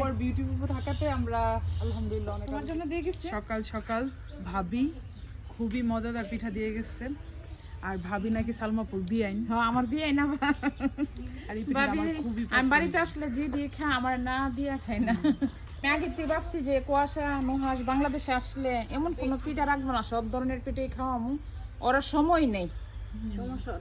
পর বিউটি ফুফু থাকাতে আমরা আলহামদুলিল্লাহ অনেক তোমার জন্য দিয়ে গেছে। সকাল সকাল ভাবি খুবই মজাদার পিঠা দিয়ে গেছে। আর ভাবি নাকি সালমাপুর বিয়াইন হ্যাঁ আমার বিয়ে না। আর এই পিঠা ভাবি আমার খুবই আমি বাড়িতে আসলে যে দিয়ে খা আমার না দিয়ে খাই না। আমি আগে ভাবছি যে কুয়াশা নুহাস বাংলাদেশে আসলে এমন কোনো পিঠা রাখব না সব ধরনের পিঠাই খাওয়ামু। ওরা সময় নেই। সমস্যা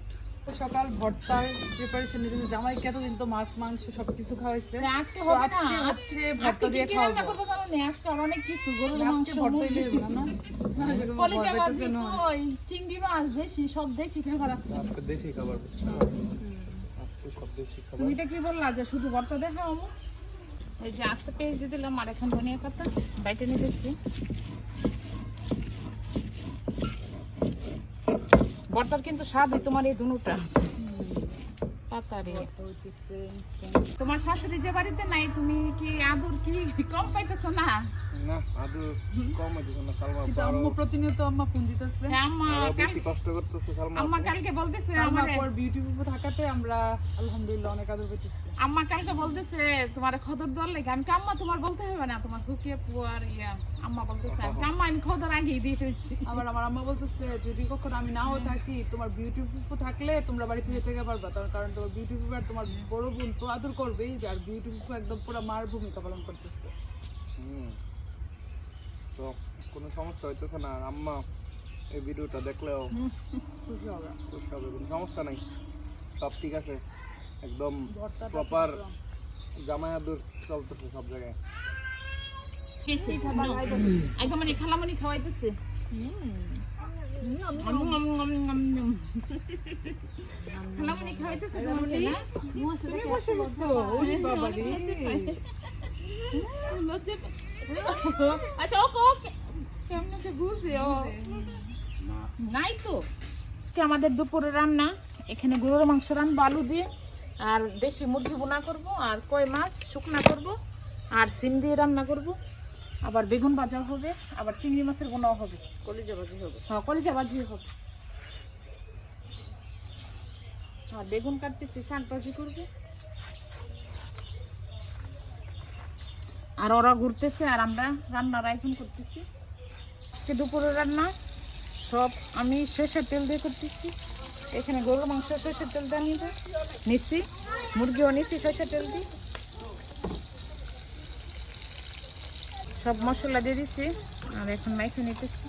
সকাল ভর্তার প্রিপারেশন নিতেছে। জামাইকে এতদিন তো মাছ মাংস সবকিছু খাওয়াইছে? আজকে হবে না। আজকে ভর্তা দিয়ে খাওয়াবো। করব জানো না? আজকে আর অনেক কিছু গরুর মাংস ভর্তাই মুরগি, না। কলিজা ভর্তা ভাজি, কই, চিংড়ি মাছ দেশি সব দেশি খাবার আছে। আজকে দেশি খাবার? আজকে সব দেশি খাবার। তুমি এটা কি বললা যে শুধু ভর্তা দেখাও আমু? এই যে আস্তে পেঁয়াজ দিয়ে দিলাম আর এখন ধনিয়া পাতা। বাইটে নিতেছি। ভর্তার কিন্তু স্বাদই তোমার এই দুটা তোমার শাশুড়ি যে বাড়িতে নাই তুমি কি আদর কি কম পাইতেছো না? না আদু কম হইতেছে না সালমা কিন্তু আম্মু প্রতিনিয়ত আম্মা ফোন দিতেছে। হ্যাঁ, আম্মা আরও কাল- বেশি কষ্ট করতেছে সালমা। আম্মা কালকে বলতেছে সালমা পর বিউটি থাকাতে আমরা আলহামদুলিল্লাহ অনেক আদর পেতেছি আম্মা কালকে বলতেছে তোমার খদর দল লেগে। আমি আম্মা তোমার বলতে হবে না তোমার হুকিয়ে পুয়ার ইয়া। আম্মা বলতেছে আমি আম্মা আমি খদর আগেই দিয়ে ফেলছি। আবার আমার আম্মা বলতেছে যদি কখনো আমি নাও থাকি তোমার বিউটি ফুফু থাকলে তোমরা বাড়িতে যেতে পারবা। তার কারণ তোমার বিউটি ফুফু তোমার বড় বোন তো আদর করবেই আর বিউটি ফুফু একদম পুরো মার ভূমিকা পালন করতেছে। হুম। তো কোনো সমস্যা হইতেছে না আর আম্মা এই ভিডিওটা দেখলেও খুশি হবে। খুশি হবে কোনো সমস্যা নাই। সব ঠিক আছে একদম প্রপার জামাই আদুর চলতেছে সব জায়গায়। কেসি একদম মানে খালামনি খাওয়াইতেছে। আম। আচ্ছা ওকে ওকে ও নাই তো আমাদের দুপুরে রান্না এখানে গরুর মাংস রান্না আলু দিয়ে আর দেশি মুরগি বোনা করব আর কই মাছ শুকনা করব আর সিম দিয়ে রান্না করব আবার বেগুন ভাজা হবে আবার চিংড়ি মাছের বোনাও হবে। কলিজা ভাজি হবে। হ্যাঁ কলিজা ভাজি হবে। হ্যাঁ বেগুন কাটতেছি শাক ভাজি করব। আর ওরা ঘুরতেছে আর আমরা রান্নার আয়োজন করতেছি। আজকে দুপুরে রান্না সব আমি সর্ষের তেল দিয়ে করতেছি। এখানে গরুর মাংস সর্ষের তেল দিয়ে নিচ্ছি মুরগিও নিচ্ছি সর্ষের তেল দিয়ে। সব মশলা দিয়ে দিছি আর এখন মাইখে নিতেছি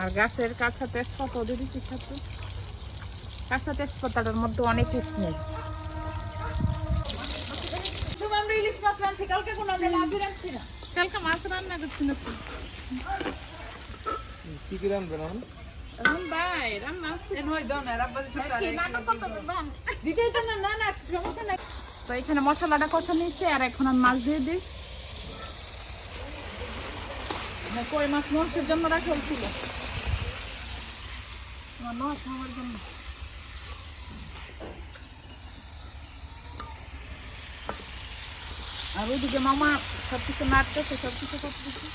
আর গাছের কাঁচা তেজপাতা দিয়ে দিচ্ছি সাথে কাঁচা তেজপাতাটার মধ্যে অনেক স্মেল আমরা ইলিশ মাছ রাঁধছি কালকে কোনো আমরা না কালকে মাছ রান্না করছি না। কি কি ভাই রান্না আছে এন দাও না রাব্বা দিতে রান্না করতে হবে, বান। দিতেই তো না, না, না, সমস্যা নাই। তো এখানে মশলাটা কষা নিয়েছে, আর এখন আমি মাছ দিয়ে দিই। কই মাছ? মাংসের জন্য রাখা হয়েছিল। মাছ জন্য। আর ওইদিকে মামা সব কিছু নাড়তেছে সব কিছু করতেছে।